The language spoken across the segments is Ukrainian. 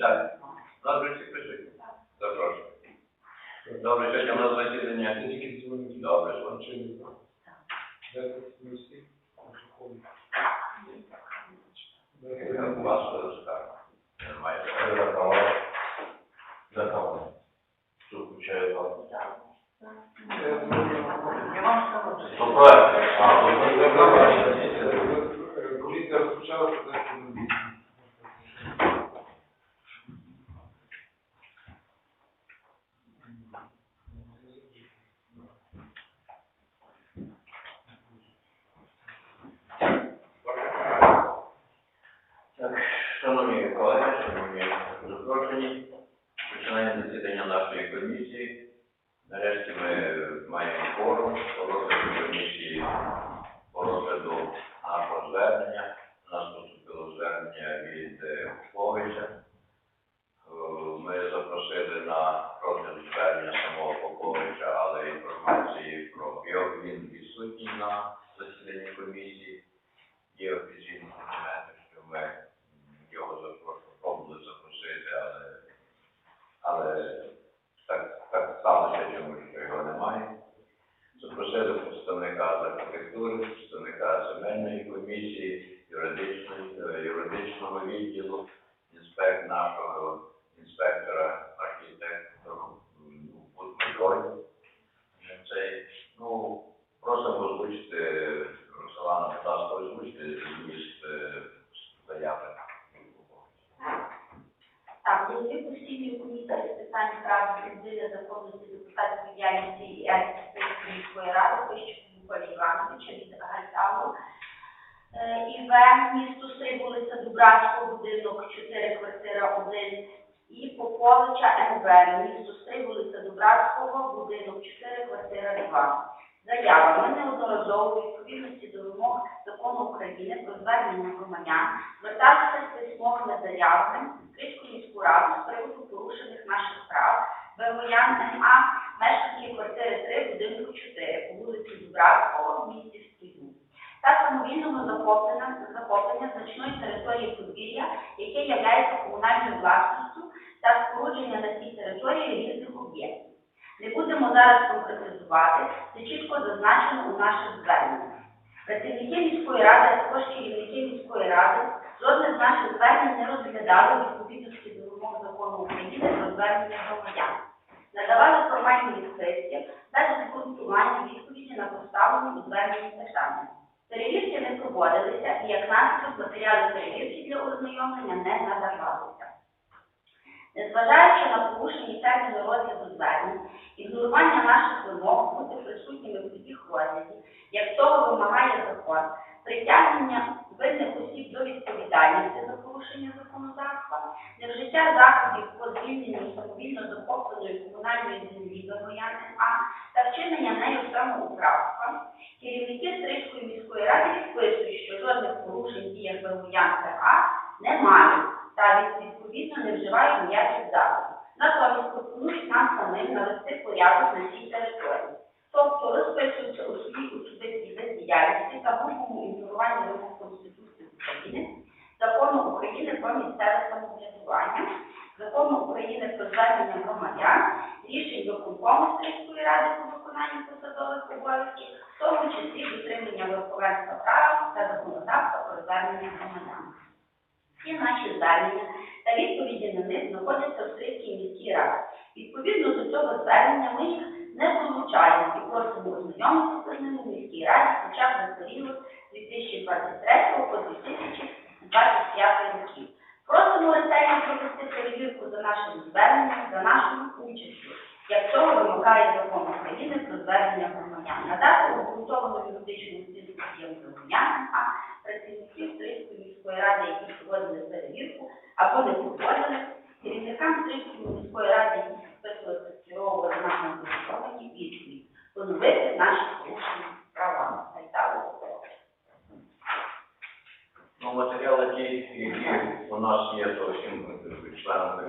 Так, добре, всі присутні. Запрошую. Добре, сьогодні у нас засідання. Добре, дзвонить. У вас що скарга? Немає. Що включає вас? Комісія розпочала подати Так, шановні колеги, шановні запрошені, починаємо засідання нашої комісії. Нарешті ми маємо форум по розгляду комісії, по розгляду нашого звернення. У нас поступило звернення від е, Поповича. Е, Ми запросили на розгляд звернення самого Поповича, але інформації про його він відсутній на засіданні комісії. Є офіційні документи, що ми м, його запрошували, пробували запросити, але, але так, так сталося чомусь, що його немає. Запросили представника з архітектури, представника земельної комісії, е, юридичного відділу, інспект нашого інспектора, архітектора м, Будмайорі. Цей, ну, просимо озвучити, Роксолана, будь ласка, озвучити зміст е, заяви. Так, голові постійної комісії з питань прав людини, законності, депутатської діяльності і міської ради Пищуку Миколі Івановича від Гальталу. Е, ІВ, місто Стрий, вулиця Дубравського, будинок 4, квартира 1 і Поповича НВ, місто Стрий, вулиця Дубравського, будинок 4, квартира 2. Заява. Ми неодноразово відповідності до вимог закону України про звернення громадян зверталися з письмовими заявами Київську міську раду з приводу порушених наших прав Бевоян НА, мешканки квартири 3, будинку 4, по вулиці Дубравського в місті Стрію. Та самовільного захоплення, захоплення значної території подвір'я, яке є комунальною власністю та спорудження на цій території різних об'єктів. Не будемо зараз конкретизувати, це чітко зазначено у наших зверненнях. Працівники міської ради, також керівники міської ради жодне з наших звернень не розглядали відповідності до вимог закону України про звернення громадян. Надавали формальні відкриття без обґрунтування відповіді на поставлені у зверненні питання. Перевірки не проводилися і як наслідок матеріали перевірки для ознайомлення не надавалися. Незважаючи на порушені терміни розгляду звернень, ігнорування наших вимог бути присутніми в їх розгляді, як того вимагає закон, притягнення винних осіб до відповідальності за порушення законодавства, невжиття заходів по звільненню самовільно захопленої комунальної землі Бабояни А та вчинення нею самоуправства, керівники Стрийської міської ради підписують, що жодних порушень діях Бабоянки А немає та відповідно не вживають ніяких заходів. Натомість пропонують нам самим навести порядок на цій території. Тобто розписуються у своїй особистій бездіяльності та будь-якому інформуванні вимог Конституції України, закону України про місцеве самоврядування, закону України про звернення громадян, рішень виконкому Стрийської ради по виконанню посадових обов'язків, в тому числі дотримання верховенства права та законодавства про звернення громадян. Всі наші звернення та відповіді на них знаходяться в Стрийській міській раді. Відповідно до цього звернення ми їх не долучаємо і просимо ознайомитися з ними в міській раді хоча б за період 2023 по 2025 років. Просимо ретельно провести перевірку за нашим зверненням, за нашою участю, як цього вимагає закон України про звернення громадян. Надати обґрунтовану юридичну оцінку діям громадян, а працівників Стрийської міської ради, які проводили перевірку або не проводили, керівникам Стрийської міської ради,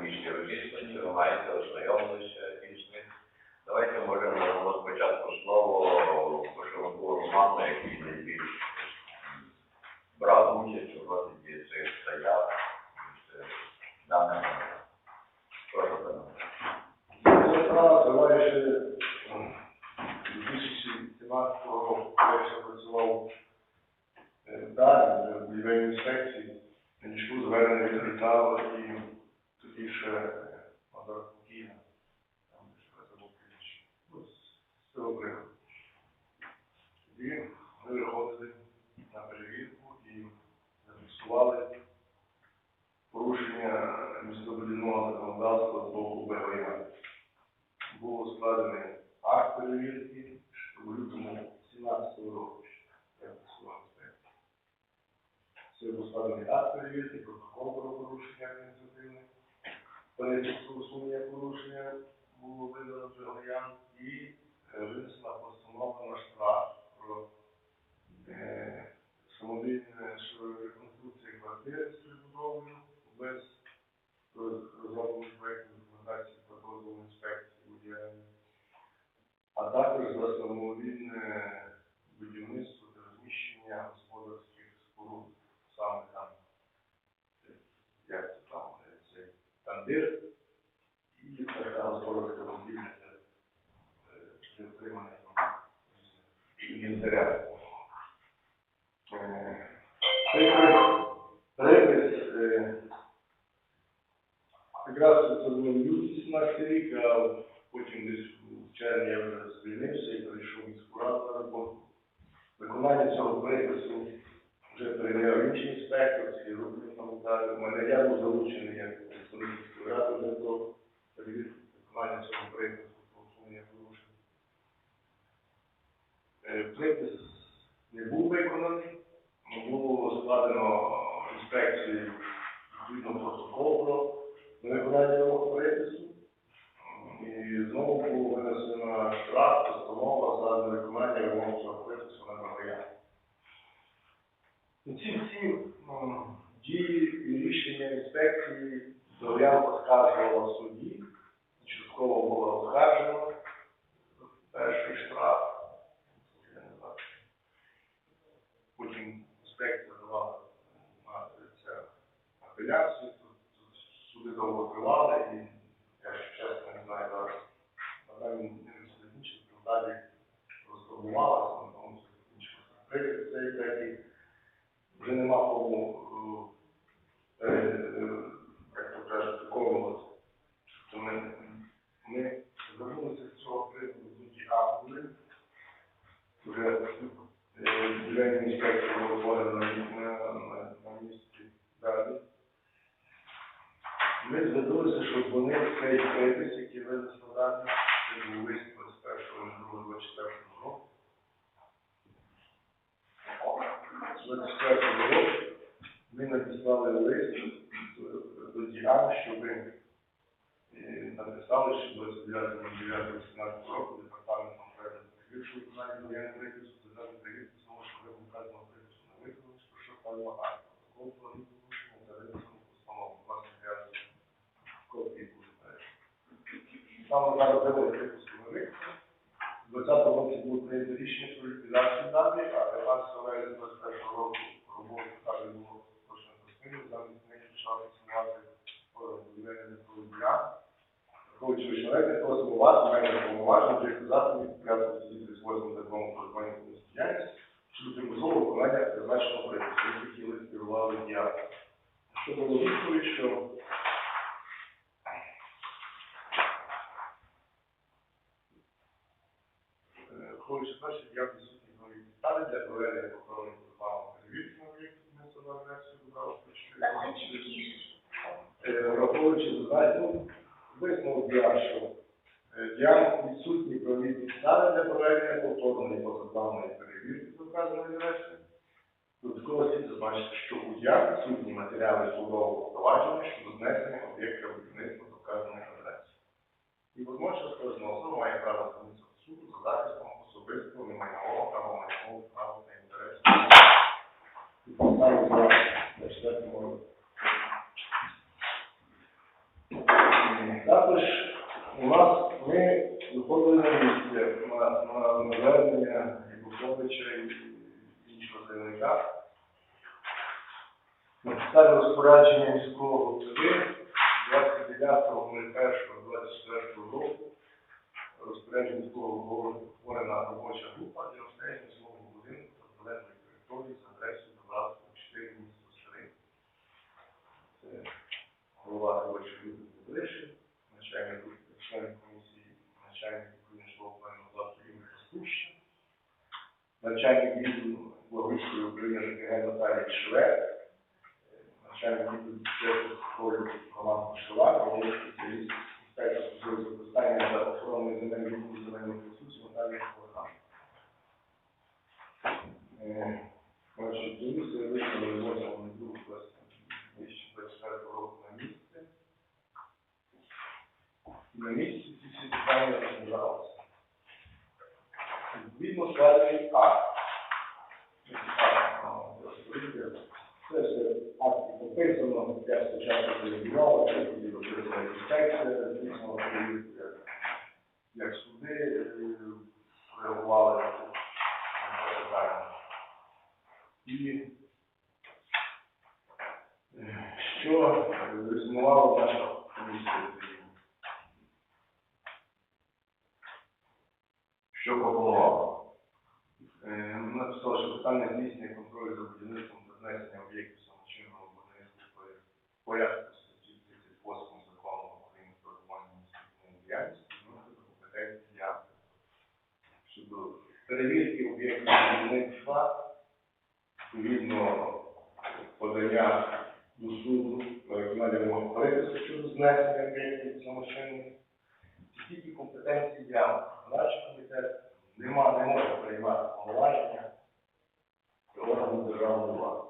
публічні розіслані, ви маєте ознайомилися із. Давайте може надамо спочатку слово Кошовику Роману, який найбільш брав участь у розгляді цих заяв даних. Прошу пане. Товариші, 2017 року я е, далі в будівельній інспекції, надійшло звернення від Ритава і тоді ще е, Покійна, там ще забув прізвище, ну, з цього приводу. Тоді ми виходили на перевірку і зафіксували порушення містобудівного законодавства з боку БГЯ. Було складений акт перевірки ще в лютому 17 року. Я. Це був складений акт перевірки, протокол про порушення адміністративне, переписку усунення порушення було видано БГЯ і винесена постанова на про е, самовільне що реконструкція квартири з прибудовою без розроблених документації про дозволу інспекції а також за самовільне будівництво та розміщення господарських споруд, саме там, е, як це там, е, цей тандир і така господарська будівля для е, для отримання там різних інвентаря. Е, припис е, якраз це було в люті 17 рік, а потім десь в червні я вже звільнився і перейшов в міську раду на роботу. Виконання цього припису вже перевіряв інший інспектор, ці роблю пам'ятаю. У мене я був залучений як представник міської ради вже до перевірки виконання цього припису, по усунення порушень. Е, Припис не був виконаний, було складено інспекції відповідно протокол про невиконання нового припису. І знову було винесено штраф, постанова за невиконання вимог припису на громадян. Ці всі дії і рішення інспекції заявка оскаржувала в суді, частково було оскаржено перший штраф. Я не знаю. Потім інспекція давала на це апеляцію, тут, довго тривали, і я ще чесно не знаю зараз. Напевно, не закінчив, то далі розформувалася, на тому все закінчилося. Прикрит цей третій вже нема кому, е, е, як то кажуть, виконувати. Тобто ми, ми звернулися з цього приводу до ті актори, вже Діляння інспекції було створено на, на, на, на місці далі. Ми звернулися, щоб вони цей припис, який винесли далі, це був лист 21.02.24 року. 24 року ми написали лист до діан, щоб е, написали, що 29.09.18 року департаментом проекту перевіршого виконання воєнного припису державної перевірки знову ж таки вказаного припису на виконання, про що ставила акт. Протокол про порушення за винесену постанову. Власне, я копії буду Саме зараз вибори припису на виконання. В 20 році було прийнято рішення про ліквідацію даних, а 15 вересня 21 року роботу також було точно постійно, замість них почали існувати будівельні полудня. Враховуючи що навіть просимо вас, мене повноваження, вже сказати, п'ятого статті 38 закону про виконання діяльність, щодо примусового виконання призначеного припису. Ви хотіли скерували діяльність. Що було відповідь, що те, що я присутні нові підстави для проведення повторної програми перевірки на версію Дубравського Та це чіткіше. Е, враховуючи задачу, висновок я, що е, я відсутні правові підстави для проведення повторної позапланової перевірки з вказаної версії. Додатково слід зазначити, що у я відсутні матеріали судового провадження щодо знесення об'єкта будівництва до вказаної адреси. І водночас кожна особа має право звернутися до суду за захистом особистого немайнового або майнового права та інтересів. І поставити на четвертому році. Також у нас ми виходили на місце на, звернення Євгеновича і іншого заявника. На підставі розпорядження міського голови 29.01.24 року розпорядження міського голови створена робоча група для обстеження свого будинку та прилеглої території за адресою Добратського 4 місто Старий. Це голова робочої групи Підвищив, начальник член комісії, начальник управління плану Ігор Пастуща, начальник відділу Благовіської України ЖКГ Наталія Швед, начальник відділу школи Роман Пошила, головний спеціаліст інспектор служби використання та охорони земельних відділу земельних ресурсів Наталія Швархан. Значить, комісія виставила 8 гру 2024 року на місце. І на місці ці всі питання розглядалися. Відповідно, складений акт. Це все акти пописано, я спочатку перебував, я тоді дописана інспекція, звісно, як- як суди е, реагували на це питання. І е, що е, резюмувала наша комісія? Що пропонував? Е, Написав, що питання здійснення контролю за будівництвом та знесення об'єктів самочинного будівництва в порядку статті 38 закону України про регулювання містобудівної діяльності вносить компетенції акти. Щодо перевірки об'єктів будівництва, відповідно подання до суду на вимог перепису щодо знесення об'єктів самочинних. Ці тільки компетенції я. Наш комітет нема, не може приймати повноваження органу державної влади.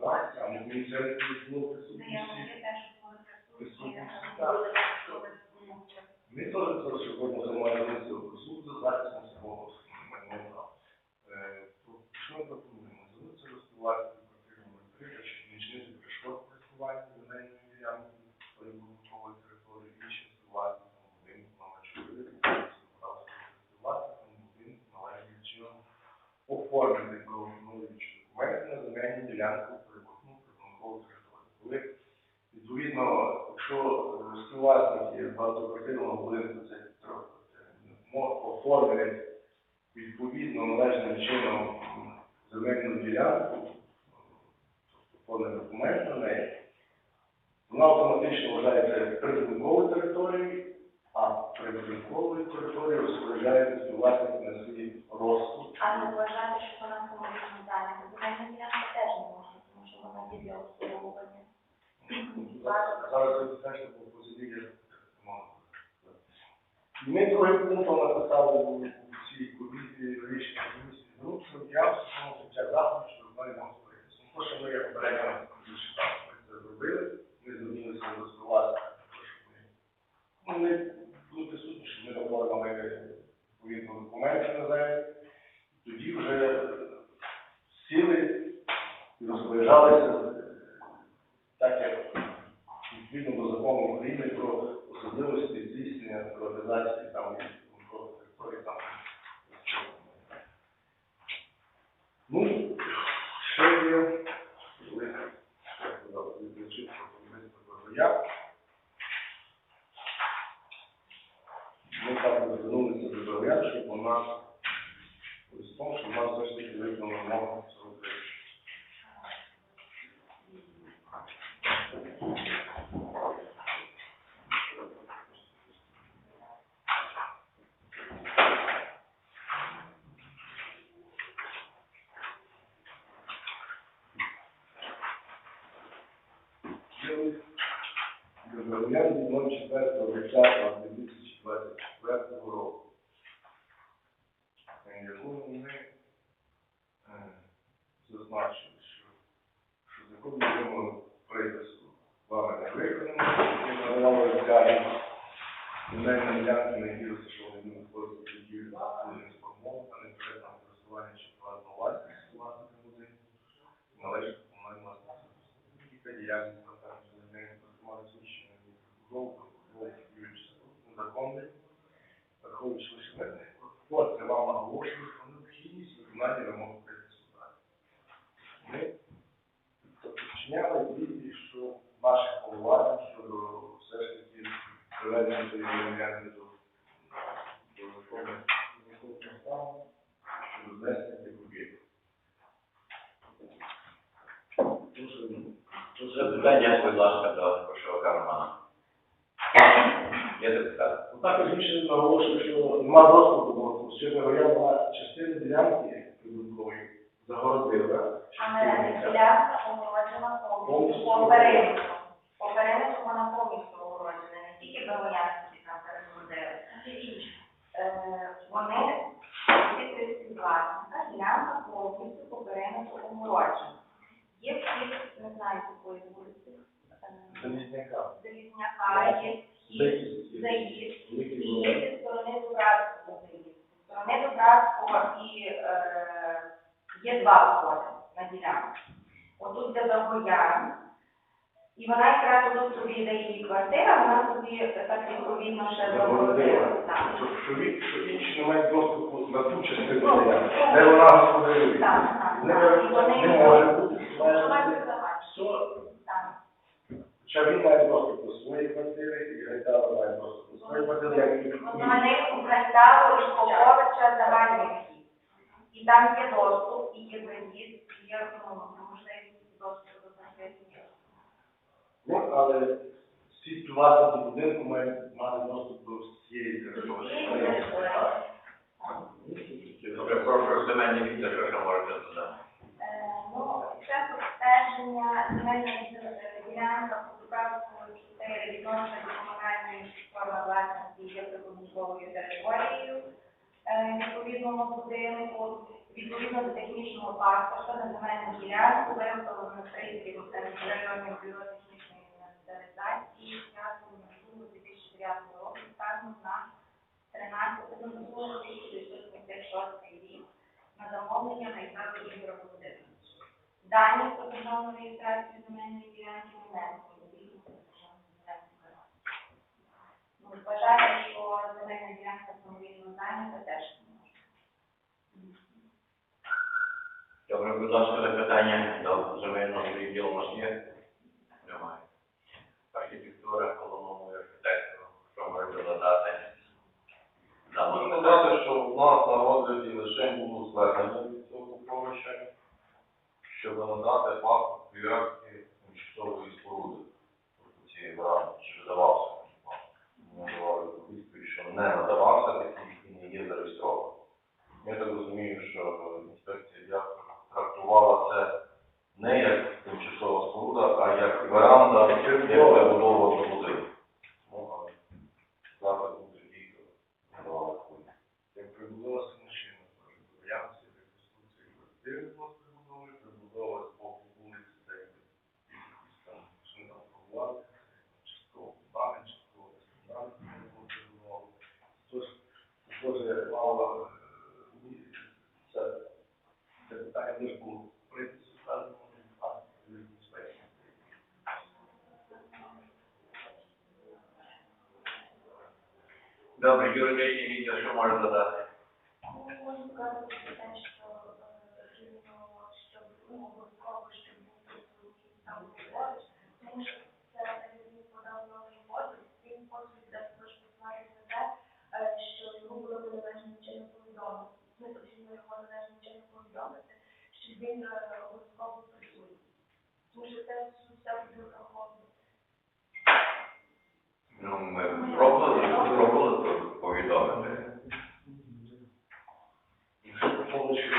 Так, а ми комісія було присутні. Ми теж зараз сьогодні займаємося за захистом свого майнового права. Е, то Що ми пропонуємо? Звернутися до співвласників квартири номер 3, та щоб нічнити перешкод користування земельною ділянкою прибудинкової території іншим співвласникам будинку номер 4, співвласникам будинку належним чином оформити правоустановлюючі документи на земельну ділянку прибудинку прибудинкової території. Коли Відповідно, якщо е, співвласники багатоквартирного будинку це трьохквартирний, оформлять відповідно належним чином земельну ділянку, тобто документ на неї, вона автоматично вважається прибудинковою територією, а прибудинковою територією розпоряджається співвласник на свій розсуд. А не вважати, що вона комунальна дана. Земельна ділянка теж не може, тому що вона є для обслуговування. Зараз ви теж по І ми другим пунктом написали у цій комісії рішення комісії зручно, я в цьому життя заходу, що ми маємо говорити. Тому що ми як попередньо більше так, ми це зробили, ми звернулися до співвласника, що ми ну, не були присутні, що ми оформили відповідно документи на землю. Тоді вже сіли і розпоряджалися е, так, як відповідно до закону України про особливості здійснення приватизації там і контролю території там. Ну, ще є, коли ще подав відключити про я. Ми так звернулися до Бровян, щоб вона листом, щоб вона все ж таки виконала вимогу цього речі. Громадян від 04.10.2024 року, в якому ми е, зазначили, що, вимоги припису вами не виконано, і надавали розглянути земельні ділянки, на які розташовані на спосіб будівлі, не сформовані, предметом користування чи платного власності власника будинку, належить комунальній власності. Кілька діяльність на там земельних користування сучення будову, будову юридичних незаконних, враховуючи лише мене. От це вам наголошую про необхідність виконання вимог припису. Ми підчиняли дії, що наших повноважень щодо все ж таки приведення цієї ділянки до законного стану щодо знесення тих об'єктів. Тут запитання, будь ласка, до Кошовика Романа. Є депутат. Ну, Також більше наголошую, що нема доступу до виявила частину ділянки прибуткової загородила. Але ділянка огороджена повністю по периметру. По периметру вона повністю огороджена, не тільки Белоянські там перегородили, а й інші. Е, Вони, ці 30 ділянка повністю по периметру огороджена. Є вхід, не знаю, якої вулиці, е, Залізняка. Залізняка, є вхід, заїзд. І є зі сторони Дубравського заїзд. Зі сторони Дубравського і е, є два входи на ділянку. Отут де Загоян. І вона якраз тут собі де її квартира, вона собі так відповідно ще. Так. Що, що, інші не мають доступу на ту частину де вона господарює. Так, так, Не. І вони. Хоча він має доступ до своєї квартири, і Гайдала має доступ до своєї квартири, як і Вони і Поповича загальний. І там є доступ, і є заїзд, і є можливість доступу до конкретних. Ну, але всі власники будинку мають мати доступ до всієї території. Добре, прошу земельний відділ, що ще можете додати. Ну, це обстеження земельної ділянка по Дубравському 4 відносно до комунальної форми власності є прибудинковою територією відповідного будинку, відповідно до технічного паспорта на земельну ділянку виготовлено пристрій районних бюро технічної інвентаризації, связано на суму 2009 року, станом на 13 1976 рік на замовлення Гайдара Ігоря Володимировича. Дані про державну реєстрацію земельної ділянки не внесені до державної земельної ділянки. Ну, вважаю, що земельна ділянка самовільно зайнята теж не може. Добре, будь ласка, запитання до земельного відділу у нас є? Немає. Архітектура, головному архітектору, що можете додати? Можу можна додати, що в нас на розгляді лише було звернення від цього Купровича, щоб надати паспорт прив'язки тимчасової споруди тобто цієї брани, чи видавався. Ми давали відповідь, що не надавався такий і не є зареєстрований. Я так розумію, що інспекція діапора трактувала це не як тимчасова споруда, а як веранда, як забудова до будинку. Ну, але запит буде дійсно надавали таку Як прибудова самочинна, явці реконструкції квартири була прибудовою, прибудова з боку вулиці, де якісь там що там побувати, частково банк, частково стандарт було прибудовано. Тож, теж мало е, це, це питання теж було прийти сказано, а інспекція. Добре, юридичний відділ, що може додати? Ну, можна сказати про те, що е, потрібно, щоб ну, обов'язково, щоб був присутній там Григорич, тому що це так як він подав новий позов, він позов де також посилається на те, е, що йому було належним чином повідомити. Ми потрібно його належним чином повідомити, щоб він е, обов'язково був присутній. Тому що це все буде враховано. Ну, ми пробували, пробували повідомити. Повністю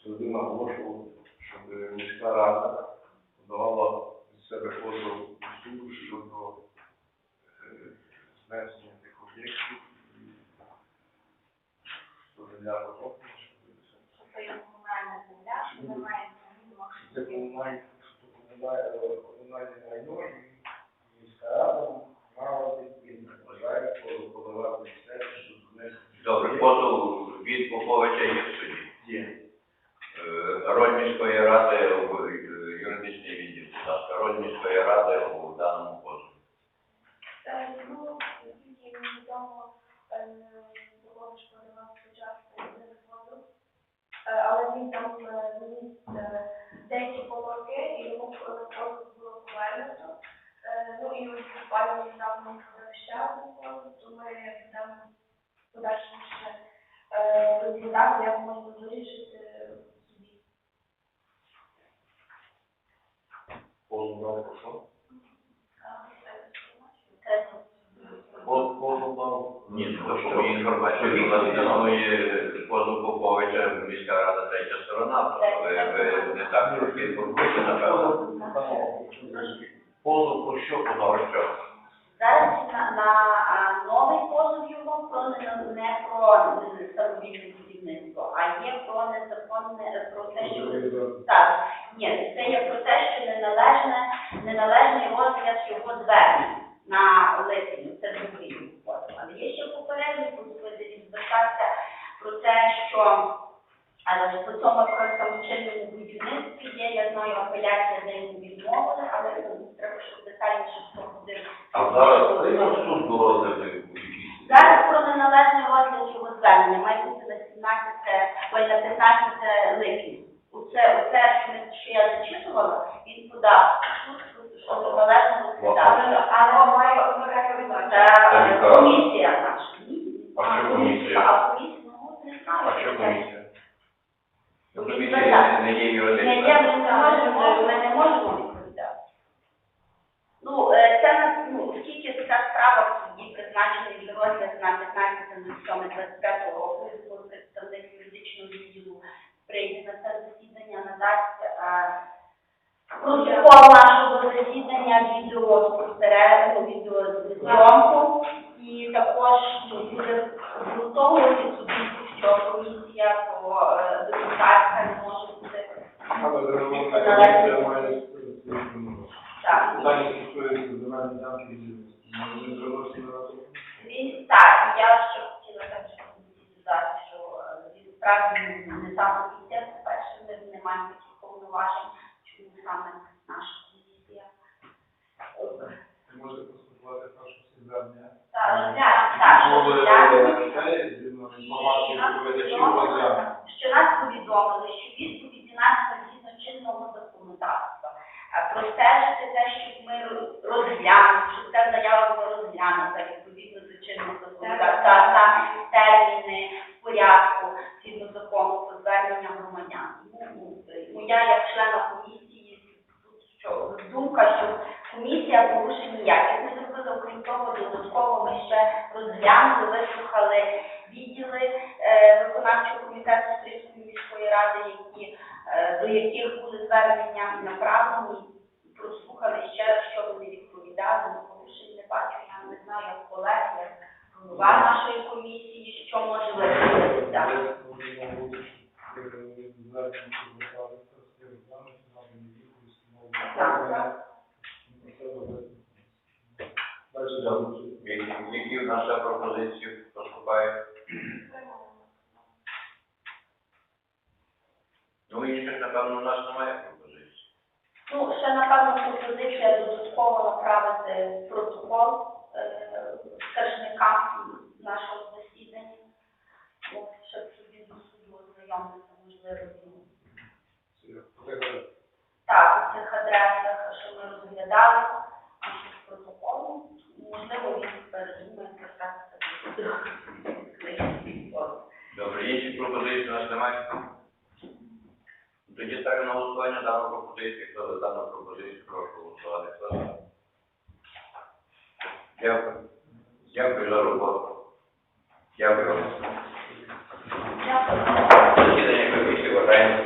щодо наголошував, щоб міська рада подавала від себе позов до суду щодо е, знесення тих об'єктів і щодо для потоплення, щоб Це є комунальна земля, що ми маємо зміну це комунальне що комунальне комунальне майно і міська рада мала і вважає подавати від себе щодо знесення. Добре, позов від Поповича є в суді. Є. Е, Роль міської ради в е, юридичній відділ, будь ласка, роль міської ради у даному позові. Е, Ну, наскільки мені відомо, Попович подавав спочатку не позов, Е, але він там е, вніс е, деякі помилки, і йому позов було повернуто. Е, Ну і ось пані там ще то ми там подальшому ще е, розглядати, як можна вирішити собі. Позов дав про що? Третє. Поз- Позов дав. Ні, ну, що є інформація, що у нас існує позов Поповича, міська рада, третя сторона, просто ви, ви не так трошки інформуєте, напевно. Позов про що подав? Що? Зараз на, на а, новий позов його про не, не про самовільне будівництво, а є про незаконне про те, що так, ні, це є про те, що неналежне, неналежний розгляд його звернень на липні, це другий позов. Але є ще попередній позов, де він звертався про те, що але по цьому про самочинному будівництві є, я знаю, апеляція, де йому відмовили, але ну, треба, щоб детальніше проходив. А зараз прийняв суд до розгляду? Зараз про неналежний розгляд його звернення має бути на 17, ой, на 15 липня. Оце, оце, що, ми- що я зачитувала, він подав суд, що неналежно розглядав. Але має е, комісія наша. А що комісія? А комісія, не знаю. А що комісія? Ну, комісія не є Ні, ні, юридична. ми не можемо, ми не можемо відповідати. Ну, е, це на ну, оскільки ця справа в суді призначена для розгляд на 15.07.25 року, і було представник юридичного відділу прийде на це засідання, надасть е, протокол нашого засідання, відеоспостереження, відеозйомку, і також ну, буде зґрунтовувати суді, що комісія по депутатська не може бути так. питання стосується земельної ділянки. Ми не на. Він так, я ще хотіла так що додати, що е, він справді не сам комісія, перше, ми не маємо таких повноважень, чому саме наша комісія. Е, можете послухати перше всі звернення. Так, розгляд, так, що нас повідомили, що нас повідомили, що відповіді нас згідно чинного законодавства. Простежити те, щоб ми роз- розглянули, щоб ця заява була розглянута відповідно до чинного законодавства, та терміни в порядку згідно закону про звернення громадян. Ну, ну, е, Моя як члена комісії тут що думка, що комісія порушень ніяких не зробила, окрім того, додатково ми ще розглянули, вислухали відділи е, виконавчого комітету Стрийської міської ради, які, е, до яких були звернення направлені, прослухали ще, раз, що вони відповідали, ну, порушень не бачу, я не знаю, як колег, як голова нашої комісії, що може виявитися. Далі Які- Які в нас ще пропозиції поступають? Ну, інших, напевно, у нас немає пропозицій. Ну, ще, напевно, пропозиція додатково направити протокол е, скаржникам нашого засідання, щоб собі до суду ознайомитися, можливо, так, у цих адресах, що ми розглядали, можливо, він передумає звертатися до судових форм. Добре, інші пропозиції у нас немає? Тоді ставлю на голосування дану пропозицію. Хто за дану пропозицію, прошу голосувати. Дякую. Дякую за роботу. Дякую. Дякую. Засідання комісії вважаємо.